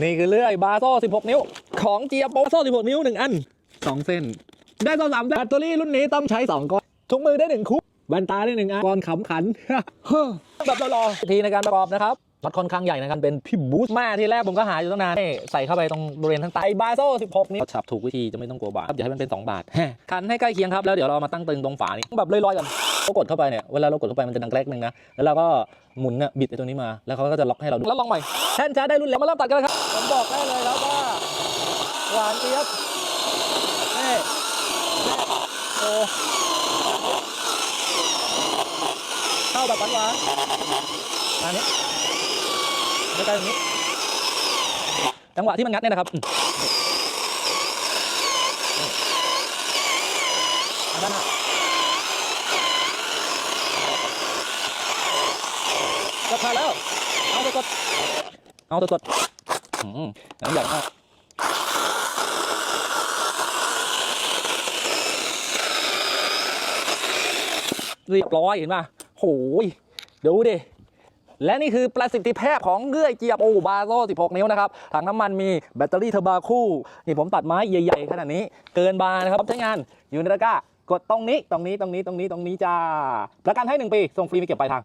นี่คือเลื่อยบาโซ่ 16 นิ้ว ของเจียโปโซ่ 16 นิ้ว 1 อัน 2 เส้น ได้โซ่สามแบตเตอรี่รุ่นนี้ต้องใช้ 2ก้อนถุงมือได้ 1 คู่แว่นตาได้1อันก้อนขำขันแบบรอๆทีในการประกอบนะครับมัดค่อนข้างใหญ่นะครับ เป็นพี่บูสมาที่แรกผมก็หาอยู่ตั้งนานนี่ใส่เข้าไปตรงบริเวณทั้งไตบาโซ่16นิ้วฉับถูกวิธีจะไม่ต้องกลัวบาดครับอย่าให้มันเป็น 2 บาทคันให้ใกล้เคียงครับแล้วเดี๋ยวเรามาตั้งตึงตรงฝานี้แบบลอยๆกันเรากดเข้าไปเนี่ยเวลาเรากดเข้าไปมันจะดังแกรกหนึ่งนะแล้วเราก็หมุนเนี่ยบิดไอ้ตัวนี้มาแล้วเขาก็จะล็อกให้เราดูแล้วลองใหม่แทนชาร์จได้รุ่นแล้วมาเริ่มตัดกันเลยครับ ผมบอกได้เลยแล้วว่าหวานเจี๊ยบนี่นี่โอ้เข้าแบบหวานๆอันนี้ใกล้ๆตรงนี้ จังหวะที่มันงัดเนี่ยนะครับอืมอันนั้นอะกดขาดแล้ว เอาตัวกดเอาตัวกดอืม น้ำใหญ่มากเรียบร้อยเห็นป่ะโหยดูดิ และนี่คือประสิทธิภาพของเลื่อยเกียบโอบาโซ16 นิ้วนะครับ ถังน้ำมันมีแบตเตอรี่เทอร์บาคู่ นี่ผมตัดไม้ใหญ่ๆขนาดนี้ เกินบาร์นะครับใช้งานอยู่ในตะกร้ากดตรงนี้ ตรงนี้ ตรงนี้ ตรงนี้ ตรงนี้จ้า ประกันให้ 1 ปี ส่งฟรีไม่เก็บปลายทาง